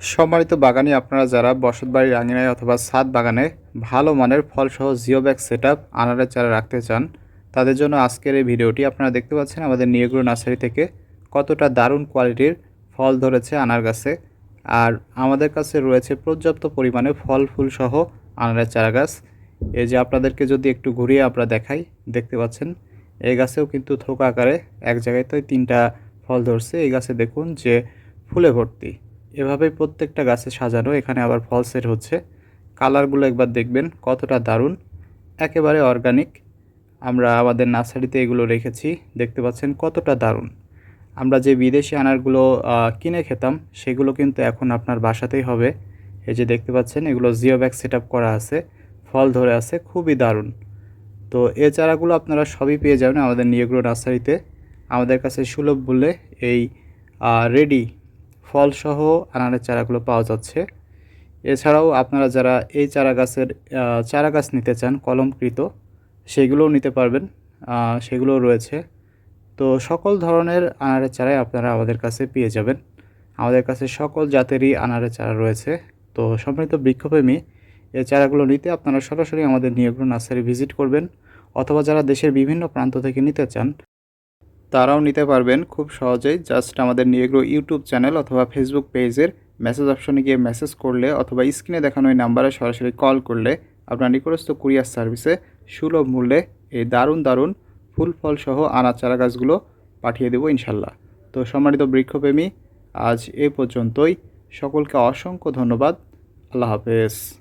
সম্মানিত বাগানে আপনারা যারা বসতবাড়ির আঙিনায় অথবা ছাদ বাগানে ভালো মানের ফলসহ জিও ব্যাগ সেট আপ আনারের চারা রাখতে চান, তাদের জন্য আজকের এই ভিডিওটি আপনারা দেখতে পাচ্ছেন আমাদের নিয়েগুলো নার্সারি থেকে কতটা দারুণ কোয়ালিটির ফল ধরেছে আনার গাছে। আর আমাদের কাছে রয়েছে পর্যাপ্ত পরিমাণে ফল, ফুল সহ আনারের চারা গাছ। এই যে আপনাদেরকে যদি একটু ঘুরিয়ে আমরা দেখাই, দেখতে পাচ্ছেন, এই গাছেও কিন্তু থোকা আকারে এক জায়গায় তো তিনটা ফল ধরছে। এই গাছে দেখুন যে ফুলে ভর্তি। এভাবেই প্রত্যেকটা গাছে সাজানো, এখানে আবার ফলসের হচ্ছে। কালারগুলো একবার দেখবেন, কতটা দারুণ। একেবারে অর্গানিক। আমরা আমাদের নার্সারিতে এগুলো রেখেছি, দেখতে পাচ্ছেন কতটা দারুণ। আমরা যে বিদেশি আনারগুলো কিনে খেতাম, সেগুলো কিন্তু এখন আপনার বাসাতেই হবে। এই যে দেখতে পাচ্ছেন, এগুলো জিও ব্যাগ সেট করা আছে, ফল ধরে আছে, খুবই দারুণ। তো এ চারাগুলো আপনারা সবই পেয়ে যাবেন আমাদের নিয়েগ্রো নার্সারিতে। আমাদের কাছে সুলভ বলে এই রেডি ফলসহ আনারের চারাগুলো পাওয়া যাচ্ছে। এছাড়াও আপনারা যারা এই চারা গাছের চারা গাছ নিতে চান, কলমকৃত, সেগুলোও নিতে পারবেন। সেগুলোও রয়েছে। তো সকল ধরনের আনারের চারাই আপনারা আমাদের কাছে পেয়ে যাবেন। আমাদের কাছে সকল জাতেরই আনারের চারা রয়েছে। তো সম্মানিত বৃক্ষপ্রেমী, এই চারাগুলো নিতে আপনারা সরাসরি আমাদের নিয়োগ্র নার্সারি ভিজিট করবেন। অথবা যারা দেশের বিভিন্ন প্রান্ত থেকে নিতে চান তারাও নিতে পারবেন খুব সহজেই। জাস্ট আমাদের নিয়েগ্রো ইউটিউব চ্যানেল অথবা ফেসবুক পেজের মেসেজ অপশনে গিয়ে মেসেজ করলে অথবা স্ক্রিনে দেখানো এই নাম্বারে সরাসরি কল করলে আপনার নিকটস্থ কুরিয়ার সার্ভিসে সুলভ মূল্যে এই দারুণ দারুণ ফুল, ফল সহ আনাজ, চারা গাছগুলো পাঠিয়ে দেবো ইনশাল্লাহ। তো সম্মানিত বৃক্ষপ্রেমী, আজ এ পর্যন্তই। সকলকে অসংখ্য ধন্যবাদ। আল্লাহ হাফেজ।